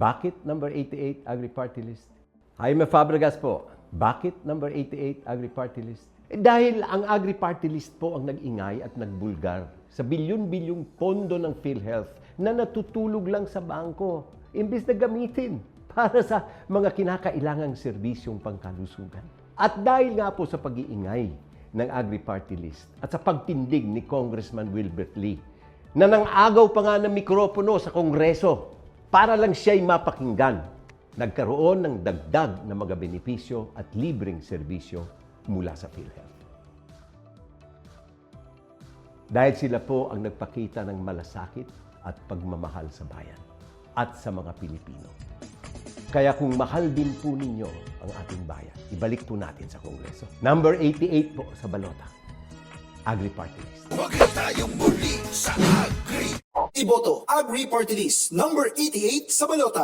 Bakit number 88 Agri-Party List? Jaime Fabregas po, bakit number 88 Agri-Party List? Eh, dahil ang Agri-Party List po ang nag-ingay at nagbulgar sa bilyon-bilyong pondo ng PhilHealth na natutulog lang sa bangko imbis na gamitin para sa mga kinakailangang serbisyong pangkalusugan. At dahil nga po sa pag-iingay ng Agri-Party List at sa pagtindig ni Congressman Wilbert Lee na nang agaw pa nga ng mikropono sa Kongreso para lang siya'y mapakinggan, nagkaroon ng dagdag na mga benepisyo at libreng serbisyo mula sa PhilHealth. Dahil sila po ang nagpakita ng malasakit at pagmamahal sa bayan at sa mga Pilipino. Kaya kung mahal din po ninyo ang ating bayan, ibalik po natin sa Kongreso. Number 88 po sa balota. Agri-Party List. Huwag tayong muli sa Agri. Iboto Agri Party List number 88 sa balota.